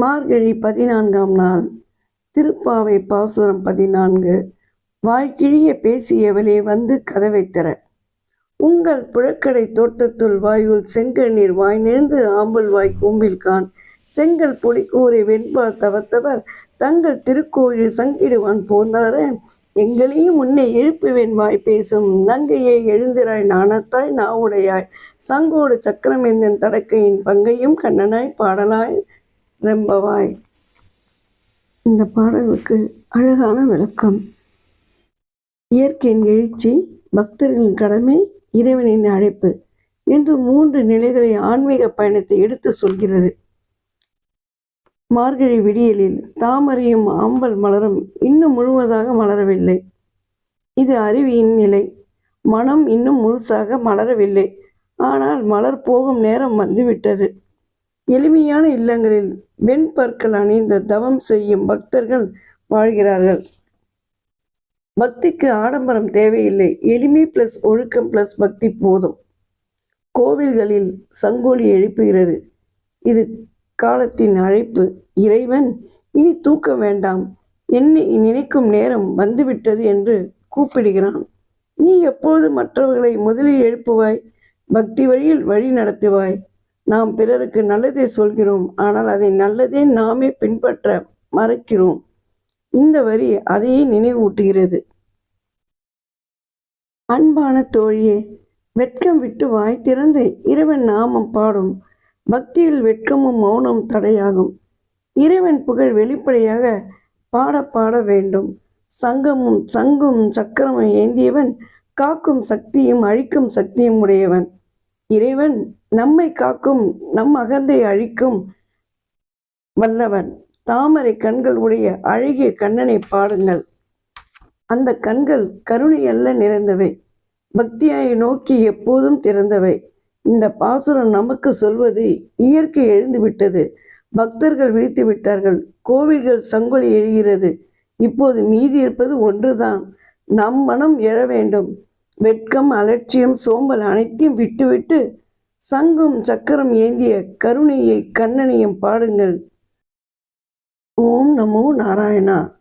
மார்கழி பதினான்காம் நாள் திருப்பாவை பாசுரம் பதினான்கு. வாய்க்கிழிய பேசியவளே வந்து கதவை தர. உங்கள் புழக்கடை தோட்டத்துள் வாயுள் செங்கல் நீர் வாய் நெழுந்து ஆம்பல் வாய் கூம்பில் கான் செங்கல் பொடி கூரை தவத்தவர் தங்கள் திருக்கோயில் சங்கிடுவான் போந்தார. எங்களையும் முன்னே எழுப்புவேன் வாய் பேசும். நங்கையை எழுந்திராய் நாணத்தாய் நாவுடையாய். சங்கோடு சக்கரமேந்தன் தடக்கையின் பங்கையும் கண்ணனாய் பாடலாய். ரெம்பவாய் இந்த பாடலுக்கு அழகான விளக்கம். இயற்கையின் எழுச்சி பக்தர்களின் கடமை இறைவனின் அழைப்பு என்று மூன்று நிலைகளை ஆன்மீக பயணத்தை எடுத்து சொல்கிறது. மார்கழி விடியலில் தாமரையும் ஆம்பல் மலரும் இன்னும் முழுவதாக மலரவில்லை. இது அருவியின் நிலை. மனம் இன்னும் முழுசாக மலரவில்லை. ஆனால் மலர் போகும் நேரம் வந்துவிட்டது. எளிமையான இல்லங்களில் வெண்பற்கள் அணிந்த தவம் செய்யும் பக்தர்கள் வாழ்கிறார்கள். பக்திக்கு ஆடம்பரம் தேவையில்லை. எளிமை பிளஸ் ஒழுக்கம் பிளஸ் பக்தி போதும். கோவில்களில் சங்கோலி எழுப்புகிறது. இது காலத்தின் அழைப்பு. இறைவன் இனி தூக்க வேண்டாம். என்னை நினைக்கும் நேரம் வந்துவிட்டது என்று கூப்பிடுகிறான். நீ எப்போது மற்றவர்களை முதலில் எழுப்புவாய்? பக்தி வழியில் வழி நடத்துவாய்? நாம் பிறருக்கு நல்லதே சொல்கிறோம் ஆனால் அதை நல்லதே நாமே பின்பற்ற மறக்கிறோம். இந்த வரி அதையே நினைவூட்டுகிறது. அன்பான தோழியே வெட்கம் விட்டு வாய் திறந்து இறைவன் நாமம் பாடும் பக்தியில் வெட்கமும் மௌனம் தடையாகும். இறைவன் புகழ் வெளிப்படையாக பாட பாட வேண்டும். சங்கமும் சங்கும் சக்கரமும் ஏந்தியவன் காக்கும் சக்தியும் அழிக்கும் சக்தியும் உடையவன். இறைவன் நம்மை காக்கும் நம் அகந்தை அழிக்கும் வல்லவன். தாமரை கண்கள் உடைய அழகிய கண்ணனை பாடுங்கள் அந்த கண்கள் கருணை அல்ல நிறைந்தவை. பக்தியாயை நோக்கி எப்போதும் திறந்தவை. இந்த பாசுரம் நமக்கு சொல்வது இயற்கை எழுந்துவிட்டது பக்தர்கள் விழித்து விட்டார்கள். கோவில்கள் சங்கொலி எழுகிறது இப்போது மீதி இருப்பது ஒன்றுதான். நம் மனம் எழ வேண்டும். வெட்கம் அலட்சியம் சோம்பல் அனைத்தையும் விட்டுவிட்டு சங்கும் சக்கரம் ஏந்திய கருணையை கண்ணனையும் பாடுங்கள். ஓம் நமோ நாராயணா.